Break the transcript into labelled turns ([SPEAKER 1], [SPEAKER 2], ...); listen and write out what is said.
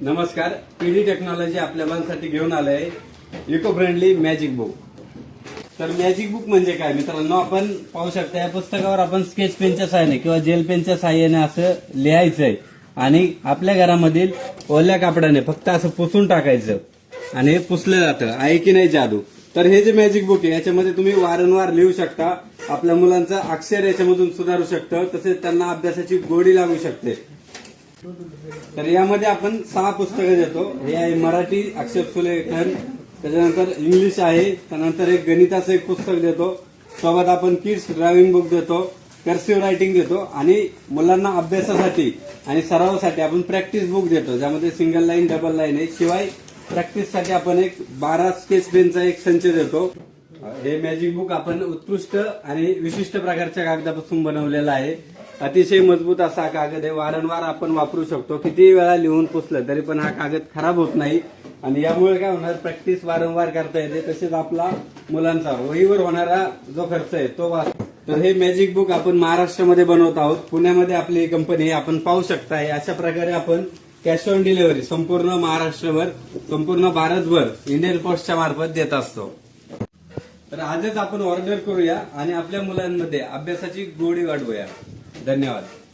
[SPEAKER 1] नमस्कार. PD technology आपल्या मुलांसाठी घेऊन आलंय. इको फ्रेंडली मॅजिक बुक तर मॅजिक बुक म्हणजे काय? मित्रांनो आपण पाहू शकता या पुस्तकावर आपण स्केच पेनच्या सहाय्याने किंवा जेल पेनच्या सहाय्याने असं लिहायचंय. आणि आपल्या घरामधील ओल्या कापडाने फक्त असं पुसून टाकायचं. आणि हे पुसलं जातं. आहे की नाही जादू? तर हे जे मॅजिक बुक आहे याच्यामध्ये तुम्ही वारंवार लिहू शकता. आपल्या मुलांचं अक्षर याच्यामधून सुधारू शकतं. तसेच त्यांना अभ्यासाची गोडी लागू शकते. तर यामध्ये आपण सहा पुस्तकं देतो. हे आहे मराठी अक्षर सुलेखन त्याच्यानंतर इंग्लिश आहे. त्यानंतर एक गणिताचं एक पुस्तक देतो. सोबत आपण किड्स ड्रायव्हिंग बुक देतो. कर्सिव्ह रायटिंग देतो. आणि मुलांना अभ्यासासाठी आणि सरावासाठी आपण प्रॅक्टिस बुक देतो ज्यामध्ये सिंगल लाईन डबल लाईन आहे. शिवाय प्रॅक्टिससाठी आपण एक बारा स्केच पेनचा एक संच देतो. हे मॅजिक बुक आपण उत्कृष्ट आणि विशिष्ट प्रकारच्या कागदापासून बनवलेलं आहे. अतिशय मजबूत असा कागद आहे. वारंवार आपण वापरू शकतो. किती वेळा लिहून पुसलं तरी पण हा कागद खराब होत नाही. आणि यामुळे काय होणार? प्रॅक्टिस वारंवार करता येते. तसेच आपला मुलांचा वहीवर होणारा जो खर्च आहे तो वाच तर हे मॅजिक बुक आपण महाराष्ट्रामध्ये बनवत आहोत. पुण्यामध्ये आपली ही कंपनी आहे. आपण पाहू शकता हे. अशा प्रकारे आपण कॅश ऑन डिलिव्हरी संपूर्ण महाराष्ट्रभर संपूर्ण भारतभर इंडियन पोस्टच्या मार्फत देत असतो. तर आजच आपण ऑर्डर करूया आणि आपल्या मुलांमध्ये अभ्यासाची गोडी वाढवूया. धन्यवाद.